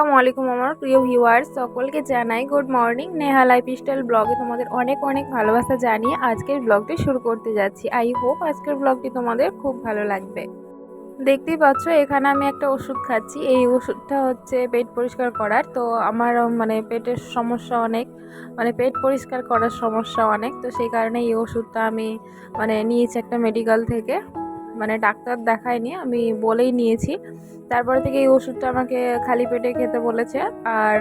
আসসালামু আলাইকুম আমার প্রিয় ভিউয়ার্স, সকলকে জানাই গুড মর্নিং। নেহা লাইফস্টাইল ব্লগে তোমাদের অনেক অনেক ভালোবাসা জানিয়ে আজকের ব্লগটি শুরু করতে যাচ্ছি। আই হোপ আজকের ব্লগটি তোমাদের খুব ভালো লাগবে। দেখতেই পাচ্ছ, এখানে আমি একটা ওষুধ খাচ্ছি। এই ওষুধটা হচ্ছে পেট পরিষ্কার করার। তো আমার মানে পেটের সমস্যা অনেক মানে পেট পরিষ্কার করার সমস্যা অনেক। তো সেই কারণে এই ওষুধটা আমি মানে নিয়েছি একটা মেডিকেল থেকে। মানে ডাক্তার দেখায়নি, আমি বলেই নিয়েছি। তারপরে থেকে এই ওষুধটা আমাকে খালি পেটে খেতে বলেছে আর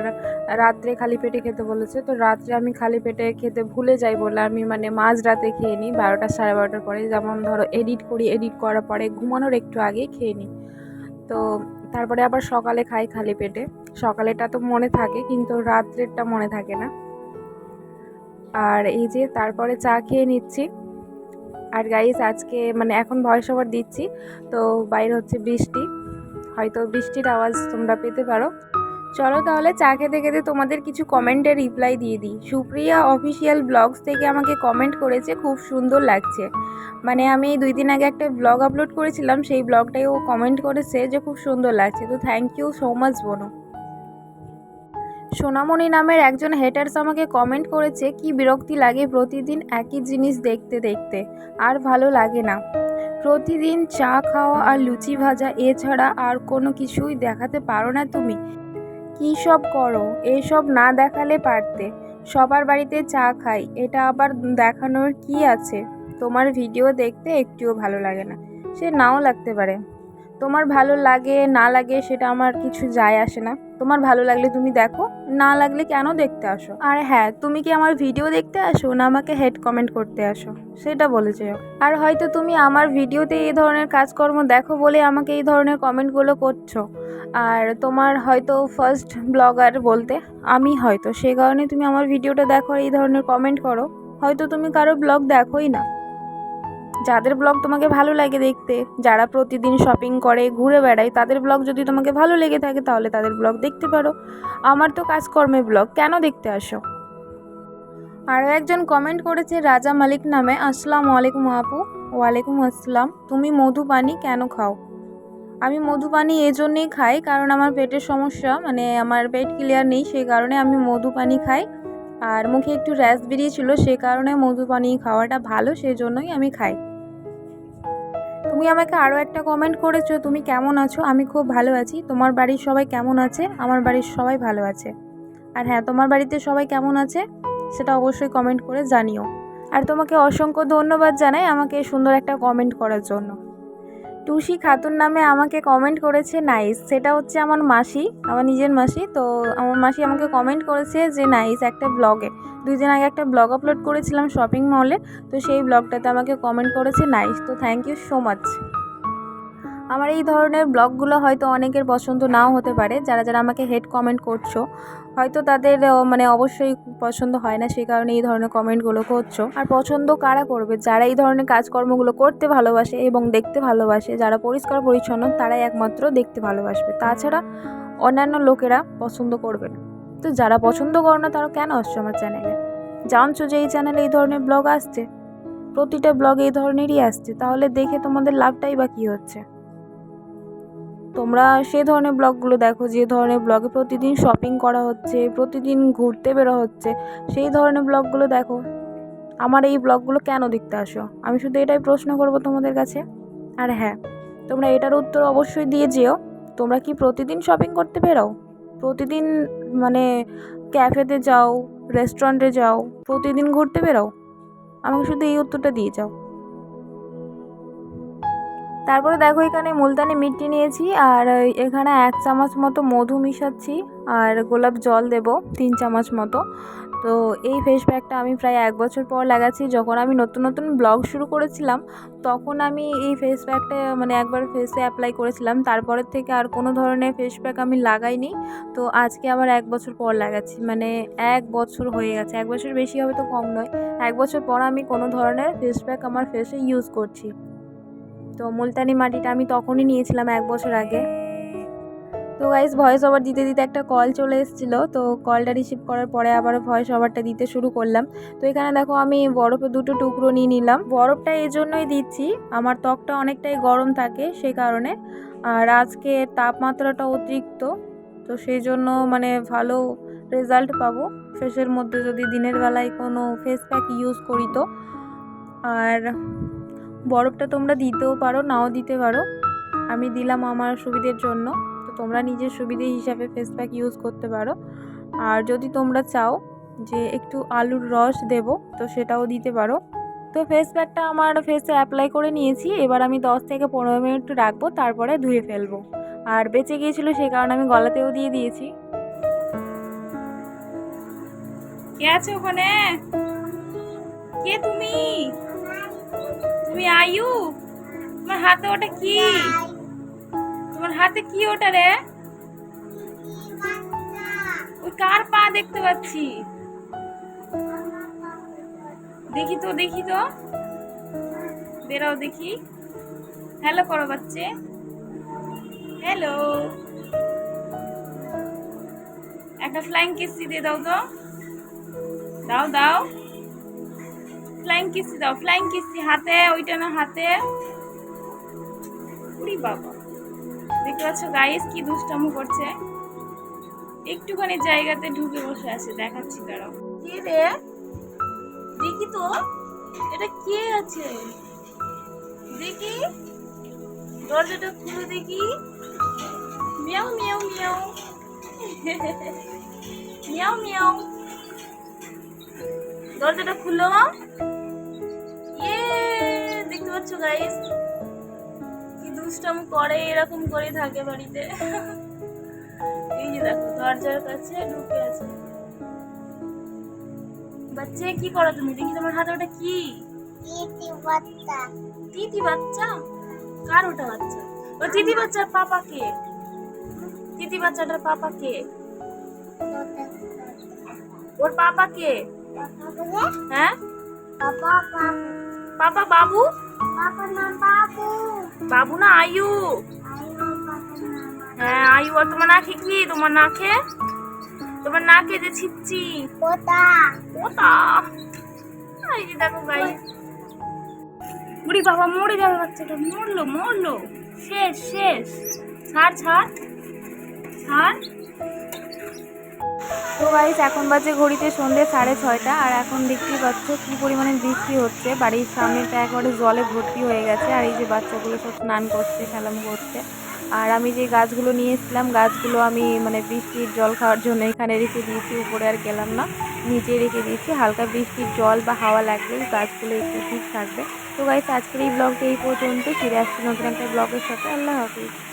রাত্রে খালি পেটে খেতে বলেছে। তো রাত্রে আমি খালি পেটে খেতে ভুলে যাই বলে আমি মানে মাঝ রাতে খেয়ে নিই, বারোটা সাড়ে বারোটার পরে যেমন ধরো এডিট করি, এডিট করার পরে ঘুমানোর একটু আগেই খেয়ে নিই। তো তারপরে আবার সকালে খাই খালি পেটে। সকালেটা তো মনে থাকে কিন্তু রাত্রেরটা মনে থাকে না। আর এই যে তারপরে চা খেয়ে নিচ্ছি। আর গাইস আজকে মানে এখন ভয়েস ওভার দিচ্ছি, তো বাইরে হচ্ছে বৃষ্টি, হয়তো বৃষ্টির আওয়াজ তোমরা পেতে পারো। চলো তাহলে চা খেতে খেতে তোমাদের কিছু কমেন্টের রিপ্লাই দিয়ে দিই। সুপ্রিয়া অফিসিয়াল ব্লগস থেকে আমাকে কমেন্ট করেছে, খুব সুন্দর লাগছে। মানে আমি দুই দিন আগে একটা ব্লগ আপলোড করেছিলাম, সেই ব্লগটাই ও কমেন্ট করেছে যে খুব সুন্দর লাগছে। তো থ্যাংক ইউ সো মাচ বোনো। সোনামণি নামের একজন হেটার্স আমাকে কমেন্ট করেছে, কি বিরক্তি লাগে প্রতিদিন একই জিনিস দেখতে দেখতে, আর ভালো লাগে না। প্রতিদিন চা খাওয়া আর লুচি ভাজা, এছাড়া আর কোনো কিছুই দেখাতে পারো না তুমি। কী সব করো? এসব না দেখালে পারতে। সবার বাড়িতে চা খাই, এটা আবার দেখানোর কি আছে? তোমার ভিডিও দেখতে একটুও ভালো লাগে না, সে নাও লাগতে পারে। তোমার ভালো লাগে, না লাগে, সেটা আমার কিছু যায় আসে না। তোমার ভালো লাগলে তুমি দেখো, না লাগলে কেন দেখতে আসো? আর হ্যাঁ তুমি কি আমার ভিডিও দেখতে আসো, না আমাকে হেড কমেন্ট করতে আসো? সেটা বলে যেও। আর হয়তো তুমি আমার ভিডিওতে এই ধরনের কাজকর্ম দেখো বলে আমাকে এই ধরনের কমেন্টগুলো করছ। আর তোমার হয়তো ফার্স্ট ব্লগার বলতে আমি হয়তো সেই কারণে তুমি আমার ভিডিওটা দেখো এই ধরনের কমেন্ট করো। হয়তো তুমি কারও ব্লগ দেখোই না। যাদের ব্লগ তোমাকে ভালো লাগে দেখতে, যারা প্রতিদিন শপিং করে, ঘুরে বেড়ায়, তাদের ব্লগ যদি তোমাকে ভালো লেগে থাকে তাহলে তাদের ব্লগ দেখতে পারো। আমার তো কাজকর্মের ব্লগ কেন দেখতে আসো? আরও একজন কমেন্ট করেছে, রাজা মালিক নামে, আসসালামু আলাইকুম আপু। ওয়ালাইকুম আসসালাম। তুমি মধু পানি কেন খাও? আমি মধু পানি জন্যেই খাই, কারণ আমার পেটের সমস্যা মানে আমার পেট ক্লিয়ার নেই সেই কারণে আমি মধু পানি খাই। আর মুখে একটু র্যাশ বেরিয়েছিল, সে কারণে মধু পানি খাওয়াটা ভালো সেই জন্যই আমি খাই। তুমি আমাকে আরও একটা কমেন্ট করেছ, তুমি কেমন আছো? আমি খুব ভালো আছি। তোমার বাড়ির সবাই কেমন আছে? আমার বাড়ির সবাই ভালো আছে। আর হ্যাঁ তোমার বাড়িতে সবাই কেমন আছে? সেটা অবশ্যই কমেন্ট করে জানিও। আর তোমাকে অসংখ্য ধন্যবাদ জানাই আমাকে সুন্দর একটা কমেন্ট করার জন্য। টুসি খাতুন নামে আমাকে কমেন্ট করেছে নাইস সেটা হচ্ছে আমার মাসি, আমার নিজের মাসি, তো আমার মাসি আমাকে কমেন্ট করেছে যে নাইস একটা ব্লগে দুই দিন আগে একটা ব্লগ আপলোড করেছিলাম শপিং মলে তো সেই ব্লগটাতে আমাকে কমেন্ট করেছে নাইস তো থ্যাংক ইউ সো মাচ আমার এই ধরনের ব্লগগুলো হয়তো অনেকের পছন্দ নাও হতে পারে, যারা যারা আমাকে হেড কমেন্ট করছ। হয়তো তাদের মানে অবশ্যই পছন্দ হয় না, সেই কারণে এই ধরনের কমেন্টগুলো করছ। আর পছন্দ কারা করবে? যারা এই ধরনের কাজকর্মগুলো করতে ভালোবাসে এবং দেখতে ভালোবাসে, যারা পরিষ্কার পরিচ্ছন্ন, তারাই একমাত্র দেখতে ভালোবাসবে। তাছাড়া অন্যান্য লোকেরা পছন্দ করবে না। তো যারা পছন্দ করো না, তারা কেন আসছো আমার চ্যানেলে জানছো যে এই চ্যানেলে এই ধরনের ব্লগ আসছে? প্রতিটা ব্লগ এই ধরনেরই আসছে। তাহলে দেখে তোমাদের লাভটাই বা কী হচ্ছে? তোমরা সে ধরনের ব্লগগুলো দেখো, যে ধরনের ব্লগে প্রতিদিন শপিং করা হচ্ছে, প্রতিদিন ঘুরতে বেরো হচ্ছে, সেই ধরনের ব্লগগুলো দেখো। আমার এই ব্লগগুলো কেন দেখতে আসো? আমি শুধু এটাই প্রশ্ন করব তোমাদের কাছে। আর হ্যাঁ তোমরা এটার উত্তর অবশ্যই দিয়ে যেও। তোমরা কি প্রতিদিন শপিং করতে বেরো? প্রতিদিন মানে ক্যাফেতে যাও রেস্টুরেন্টে যাও, প্রতিদিন ঘুরতে বেরো? আমাকে শুধু এই উত্তরটা দিয়ে যাও। তারপরে দেখো এখানে মুলতানি মিট্টি নিয়েছি, আর এখানে এক চামচ মতো মধু মিশাচ্ছি, আর গোলাপ জল দেব তিন চামচ মতো। তো এই ফেস প্যাকটা আমি প্রায় এক বছর পর লাগাচ্ছি, যখন আমি নতুন নতুন ব্লগ শুরু করেছিলাম, তখন আমি এই ফেস প্যাকটা মানে একবার ফেসে অ্যাপ্লাই করেছিলাম। তারপরের থেকে আর কোনো ধরনের ফেস প্যাক আমি লাগাইনি। তো আজকে আবার এক বছর পর লাগাচ্ছি মানে এক বছর হয়ে গেছে। এক বছর বেশি হবে তো কম নয়। এক বছর পর আমি কোনো ধরনের ফেস প্যাক আমার ফেসে ইউজ করছি। তো মুলতানি মাটিটা আমি তখনই নিয়েছিলাম এক বছর আগে। তো গাইজ ভয়েস ওভার দিতে দিতে একটা কল চলে এসেছিল। তো কলটা রিসিভ করার পরে আবার ভয়েস ওভারটা দিতে শুরু করলাম। তো এখানে দেখো আমি বরফে দুটো টুকরো নিয়ে নিলাম। বরফটা এই জন্যই দিচ্ছি, আমার ত্বকটা অনেকটাই গরম থাকে সে কারণে। আর আজকে তাপমাত্রাটা অতিরিক্ত, তো সেই জন্য মানে ভালো রেজাল্ট পাবো। ফেসের মধ্যে যদি দিনের বেলায় কোনো ফেস প্যাক ইউজ করি তো। আর বরফটা তোমরা দিতেও পারো, নাও দিতে পারো। আমি দিলাম আমার সুবিধের জন্য। তো তোমরা নিজের সুবিধে হিসাবে ফেস প্যাক ইউজ করতে পারো। আর যদি তোমরা চাও যে একটু আলুর রস দেব, তো সেটাও দিতে পারো। তো ফেস প্যাকটা আমার ফেসে অ্যাপ্লাই করে নিয়েছি। এবার আমি দশ থেকে পনেরো মিনিট রাখব, তারপরে ধুয়ে ফেলব। আর বেঁচে গিয়েছিল সেই কারণে আমি গলাতেও দিয়ে দিয়েছি। কে আছে ওখানে? কে তুমি? তুমি আয়ু? তোমার হাতে ওটা কি? তোমার হাতে কি ওটা রে? ওই কার পা দেখতে পাচ্ছি? দেখি তো দেখি তো। বেরাও দেখি। হ্যালো করো বাচ্চে। হ্যালো একটা ফ্লাইং কিস্তি দিয়ে দাও তো। দাও দাও। ফ্লাইং কিসি দাও ফ্লাইং কিস্তি হাতে, ওইটা না হাতে। উড়ি বাবা। দেখতে পাচ্ছ গাইস কি দুষ্টামো করছে? একটুখানি জায়গাতে ঢুকে বসে আছে, দেখাচ্ছি দাঁড়াও কে রে? দেখি তো। এটা কে আছে? দেখি। দরজাটা খুলে দেখি। মিয়াও মিয়াও মিয়াও। মিয়াও মিয়াও। দরজাটা খুলো দেখতে পাচ্ছ গাইস কি দুষ্টাম করে এরকম করে থাকে বাড়িতে। এই যে দেখো দরজার কাছে ঢুকে আছে। বাচ্চা কি করো তুমি? দেখি তোমার হাতে ওটা কি? তিতি বাচ্চা। কার ওটা বাচ্চা? ও তিতি বাচ্চার পাপা কে? তিতি বাচ্চাটার পাপা কে? ওর পাপা কে? হ্যাঁ? পাপা। বাবু বাবু? না আয়ু? হ্যাঁ আয়ু আর তোমার নাকে কি? তোমার নাকে? তোমার নাকে যে ছিপছি। ওটা এই যে দেখো গাই বুড়ি বাবা মরে যাবে বাচ্চাটা মরলো মরলো। শেষ শেষ। ছাড় ছাড়। ছাড়। তো গাইস এখন বাজে ঘড়িতে সন্ধ্যে সাড়ে ছয়টা, আর এখন দেখতেই পাচ্ছ কি পরিমাণে বৃষ্টি হচ্ছে। বাড়ির সামনেটা একবারে জলে ভর্তি হয়ে গেছে, আর এই যে বাচ্চাগুলো সব স্নান করছে, খেলাম করছে। আর আমি যে গাছগুলো নিয়ে এসেছিলাম, গাছগুলো আমি মানে বৃষ্টির জল খাওয়ার জন্য এখানে রেখে দিয়েছি, উপরে আর গেলাম না। নিচে রেখে দিয়েছি, হালকা বৃষ্টির জল বা হাওয়া লাগলেই গাছগুলো একটু ঠিক থাকবে। তো গাইস আজকের এই ব্লগটা এই পর্যন্ত, ফিরে আসছি নতুন একটা ব্লগের সাথে। আল্লাহ হাফিজ।